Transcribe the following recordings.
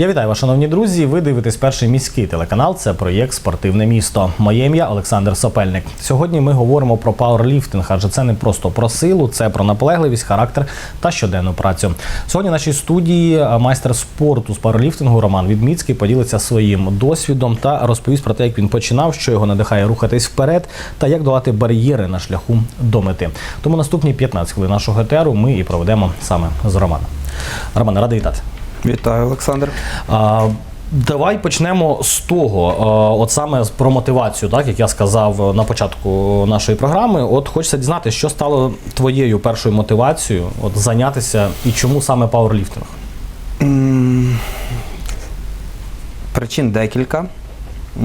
Я вітаю вас, шановні друзі. Ви дивитесь перший міський телеканал. Це проєкт Спортивне місто. Моє ім'я Олександр Сопельник. Сьогодні ми говоримо про пауерліфтинг, адже це не просто про силу, це про наполегливість, характер та щоденну працю. Сьогодні в нашій студії майстер спорту з пауерліфтингу Роман Відміцький поділиться своїм досвідом та розповість про те, як він починав, що його надихає рухатись вперед, та як долати бар'єри на шляху до мети. Тому наступні 15 хвилин нашого етеру ми і проведемо саме з Романом. Роман, радий вітати. Вітаю, Олександр. А, Давай почнемо з того, от саме про мотивацію, так як я сказав на початку нашої програми. От хочеться дізнатися, що стало твоєю першою мотивацією от зайнятися і чому саме пауерліфтинг? Причин декілька.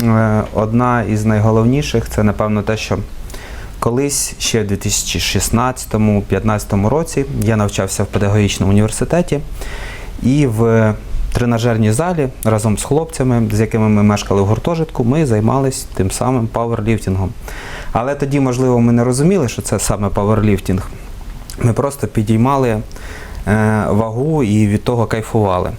Е, Одна із найголовніших це, напевно, те, що колись ще в 2016-2015 році я навчався в педагогічному університеті і в тренажерній залі разом з хлопцями, з якими ми мешкали в гуртожитку, ми займалися тим самим пауерліфтингом. Але тоді, можливо, ми не розуміли, що це саме пауерліфтинг. Ми просто підіймали е, вагу і від того кайфували.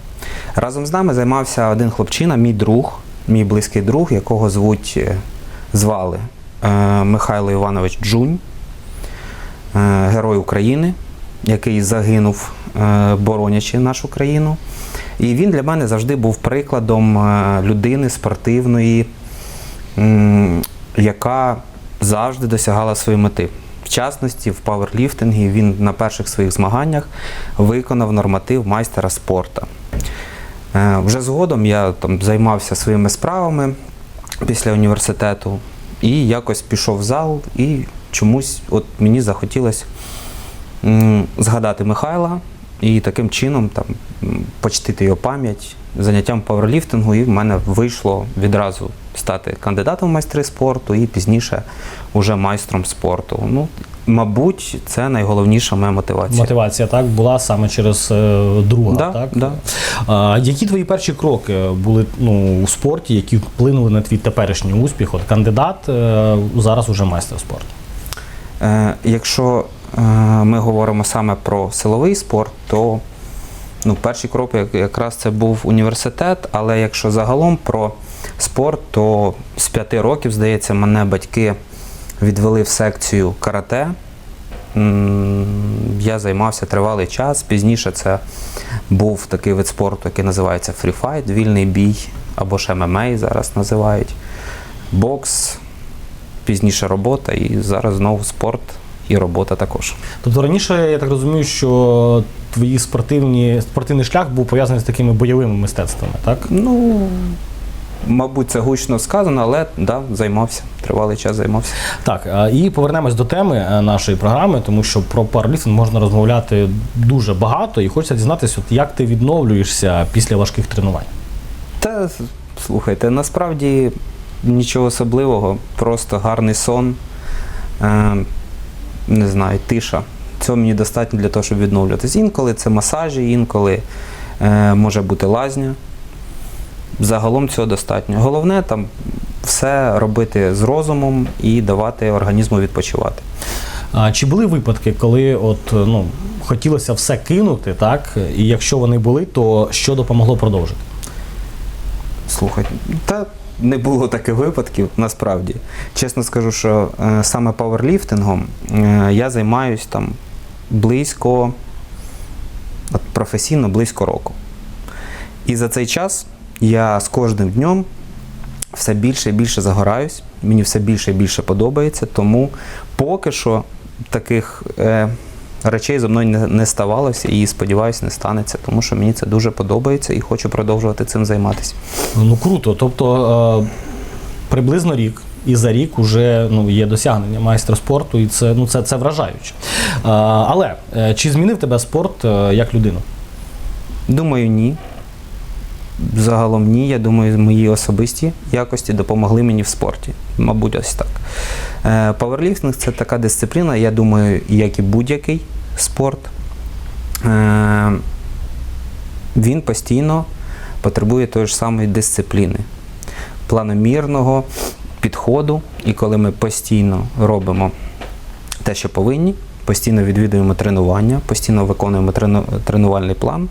Разом з нами займався один хлопчина, мій друг, мій близький друг, якого звуть, е, звали е, Михайло Іванович Джунь, герой України, який загинув, е, боронячи нашу країну. І він для мене завжди був прикладом е, людини спортивної, яка завжди досягала своєї мети. В частності, в пауерліфтингі він на перших своїх змаганнях виконав норматив майстера спорту. Е, Вже згодом я там займався своїми справами після університету і якось пішов в зал, і чомусь от мені захотілося згадати Михайла і таким чином там, почтити його пам'ять заняттям пауерліфтингу, і в мене вийшло відразу стати кандидатом в майстри спорту і пізніше уже майстром спорту. Ну, мабуть, це найголовніша моя мотивація. Мотивація так була саме через е, друга. Да, так? да. А, які твої перші кроки були ну, у спорті, які вплинули на твій теперішній успіх? От кандидат е, зараз уже майстер спорту. Е, Якщо ми говоримо саме про силовий спорт, то ну, перший крок якраз це був університет, але якщо загалом про спорт, то з п'яти років, здається, мене батьки відвели в секцію карате. Я займався тривалий час. Пізніше це був такий вид спорту, який називається фріфайт, вільний бій, або ж ММА зараз називають. Бокс, пізніше робота, і зараз знову спорт і робота також. Тобто раніше я так розумію, що твої спортивні спортивний шлях був пов'язаний з такими бойовими мистецтвами, так? Ну, мабуть, це гучно сказано, але да, займався. Тривалий час займався. Так, і повернемось до теми е, нашої програми, тому що про пауерліфтинг можна розмовляти дуже багато, і хочеться дізнатися, от як ти відновлюєшся після важких тренувань. Та слухайте, насправді нічого особливого, просто гарний сон, е, не знаю, тиша. Цього мені достатньо для того, щоб відновлюватися. Інколи це масажі, інколи е, може бути лазня. Загалом цього достатньо. Головне там все робити з розумом і давати організму відпочивати. А чи були випадки, коли от ну хотілося все кинути, так? І якщо вони були, то що допомогло продовжити? Слухай, та не було таких випадків насправді. Чесно скажу, що е, саме пауерліфтингом е, я займаюсь там близько, от професійно близько року. І за цей час я з кожним днем все більше і більше загораюсь, мені все більше і більше подобається, тому поки що таких е, речей зо мною не, не ставалося і сподіваюся, не станеться, тому що мені це дуже подобається і хочу продовжувати цим займатися. Ну круто. Тобто е, приблизно рік. І за рік вже ну, є досягнення майстра спорту, і це, ну, це, це вражаюче. А, але е, чи змінив тебе спорт е, як людину? Думаю, ні. Загалом ні. Я думаю, мої особисті якості допомогли мені в спорті. Мабуть, ось так. Е, Пауерліфтинг це така дисципліна, я думаю, як і будь-який спорт. Е, Він постійно потребує тої ж самої дисципліни, планомірного підходу. І коли ми постійно робимо те, що повинні, постійно відвідуємо тренування, постійно виконуємо трену- тренувальний план,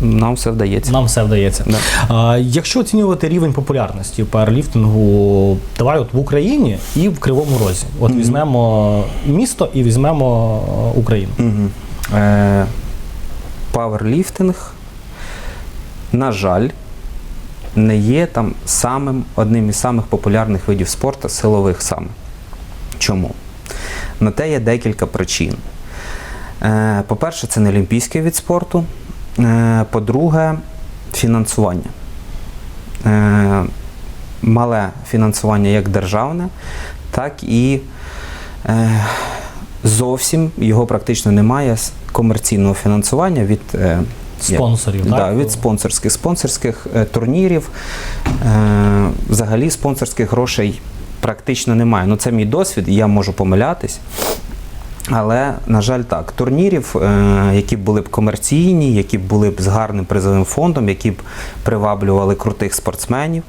нам все вдається. Нам все вдається. Да. А, якщо оцінювати рівень популярності пауерліфтингу, давай от в Україні і в Кривому Розі. От візьмемо місто і візьмемо е, Україну. Угу. Е, пауерліфтинг, на жаль, не є там самим одним із самих популярних видів спорту, силових саме. Чому? На те є декілька причин. Е, по-перше, це не олімпійський від спорту. Е, по-друге, фінансування. Е, мале фінансування як державне, так і е, зовсім його практично немає з комерційного фінансування від, Спонсорів, да, так? від спонсорських спонсорських турнірів. Взагалі спонсорських грошей практично немає. Ну, це мій досвід, я можу помилятись. Але, на жаль, так, турнірів, е, які були б комерційні, які були б з гарним призовим фондом, які б приваблювали крутих спортсменів,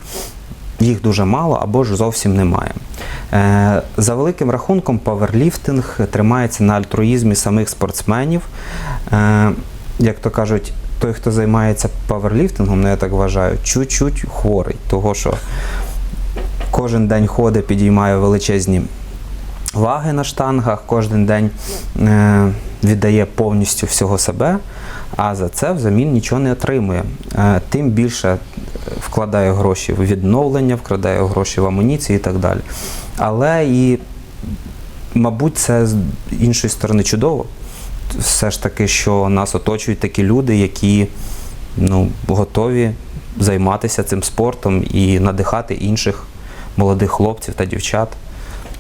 їх дуже мало або ж зовсім немає. Е, За великим рахунком, паверліфтинг тримається на альтруїзмі самих спортсменів. Е, Як то кажуть, той, хто займається паверліфтингом, ну я так вважаю, чуть-чуть хворий, того що кожен день ходить, підіймає величезні ваги на штангах, кожен день е, віддає повністю всього себе, а за це взамін нічого не отримує. Е, тим більше е, вкладає гроші в відновлення, вкладає гроші в амуніцію і так далі. Але і, мабуть, це з іншої сторони чудово. Все ж таки, що нас оточують такі люди, які ну, готові займатися цим спортом і надихати інших молодих хлопців та дівчат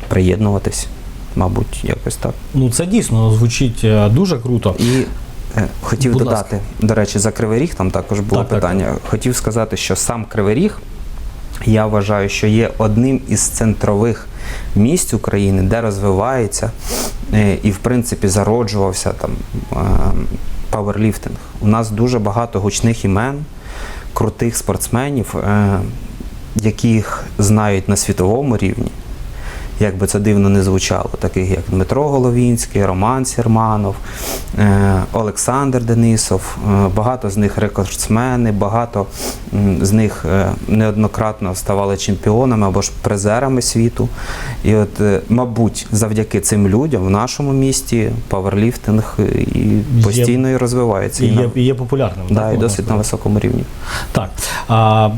приєднуватись, мабуть, якось так. Ну це дійсно звучить е, дуже круто. І е, хотів Будь додати, до речі, за Кривий Ріг там також було Так, так, питання. Хотів сказати, що сам Кривий Ріг, я вважаю, що є одним із центрових місць України, де розвивається е, і, в принципі, зароджувався там паверліфтинг. У нас дуже багато гучних імен, крутих спортсменів, яких знають на світовому рівні. Як би це дивно не звучало, таких як Дмитро Головінський, Роман Сірманов, е, Олександр Денисов. Е, Багато з них рекордсмени, багато з них е, неоднократно ставали чемпіонами або ж призерами світу. І от, мабуть, завдяки цим людям в нашому місті паверліфтинг і постійно і розвивається. І, є, і є популярним. да, так, і досить на високому рівні. Так. А,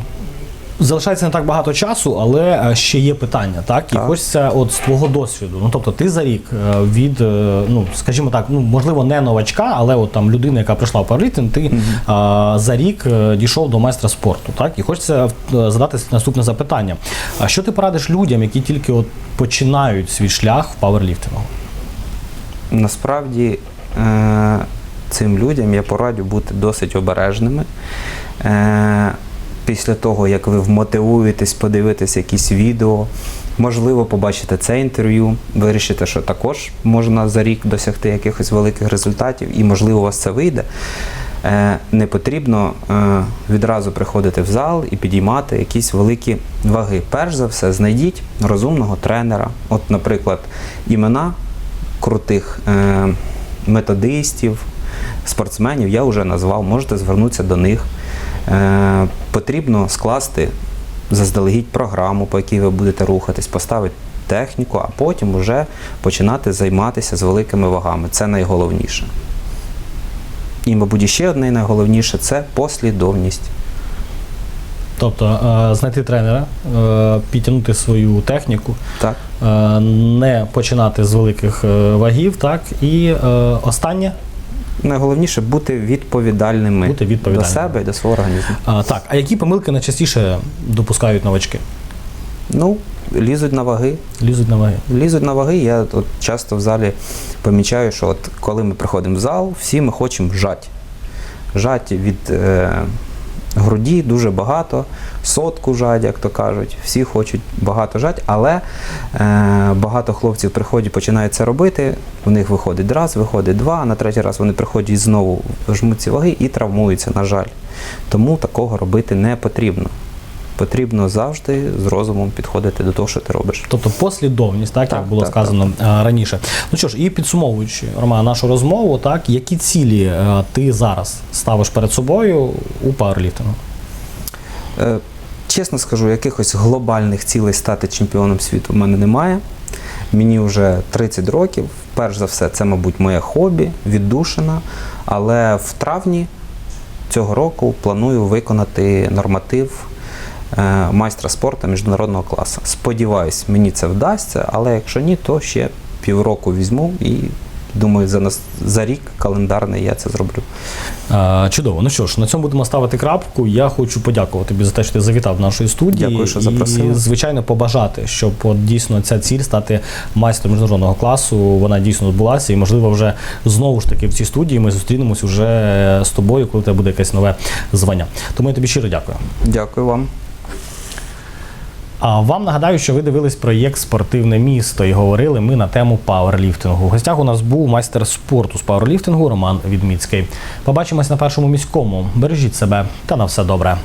залишається не так багато часу, але е, ще є питання, так? І Так. хочеться от з твого досвіду. Ну тобто, ти за рік е, від, е, ну скажімо так, ну можливо, не новачка, але от там людина, яка прийшла в паверліфтинг, ти а, за рік дійшов до майстра спорту. Так? І хочеться задати наступне запитання. А що ти порадиш людям, які тільки от починають свій шлях в паверліфтингу? Насправді е, цим людям я пораджу бути досить обережними. Е, Після того, як ви вмотивуєтесь подивитись якісь відео, можливо, побачите це інтерв'ю, вирішите, що також можна за рік досягти якихось великих результатів, і можливо у вас це вийде. Е, Не потрібно е, відразу приходити в зал і підіймати якісь великі ваги. Перш за все, знайдіть розумного тренера. От, наприклад, імена крутих е, методистів, спортсменів я вже назвав, можете звернутися до них. Е, потрібно скласти заздалегідь програму, по якій ви будете рухатись, поставити техніку, а потім вже починати займатися з великими вагами. Це найголовніше. І, мабуть, ще одне найголовніше це послідовність. Тобто е, знайти тренера, е, підтягнути свою техніку, Так. не починати з великих вагів, так і останнє. Найголовніше бути відповідальними, Бути відповідальними. до себе і до свого організму. А, так, а які помилки найчастіше допускають новачки? Ну, лізуть на ваги, Лізуть на ваги. Лізуть на ваги. Я от часто в залі помічаю, що от коли ми приходимо в зал, всі ми хочемо жать. Жать від е, груді дуже багато, сотку жать, як то кажуть. Всі хочуть багато жать, але е, багато хлопців приходять, починають це робити. У них виходить раз, виходить два, а на третій раз вони приходять знову жмуть ці ваги і травмуються, на жаль. Тому такого робити не потрібно. Потрібно завжди з розумом підходити до того, що ти робиш. Тобто послідовність, так, як було так, сказано е, раніше. Ну що ж, і підсумовуючи Роман, нашу розмову, так які цілі е, ти зараз ставиш перед собою у пауерліфтингу? Е, Чесно скажу, якихось глобальних цілей стати чемпіоном світу в мене немає. Мені вже 30 років. Перш за все, це, мабуть, моє хобі, віддушина. Але в травні цього року планую виконати норматив майстра спорту міжнародного класу. Сподіваюсь, мені це вдасться, але якщо ні, то ще півроку візьму і думаю, за, нас- за рік календарний я це зроблю. Е, Чудово. Ну що ж, на цьому будемо ставити крапку. Я хочу подякувати тобі за те, що ти завітав в нашу студію. Дякую, що І, звичайно, побажати, щоб от дійсно ця ціль стати майстром міжнародного класу, вона дійсно відбулася. І, можливо, вже знову ж таки в цій студії ми зустрінемось уже з тобою, коли у тебе буде якесь нове звання. Тому я тобі щиро дякую. Дякую вам. А вам нагадаю, що ви дивились проєкт Спортивне місто і говорили ми на тему пауерліфтингу. У гостях у нас був майстер спорту з пауерліфтингу Роман Відміцький. Побачимось на першому міському. Бережіть себе та на все добре.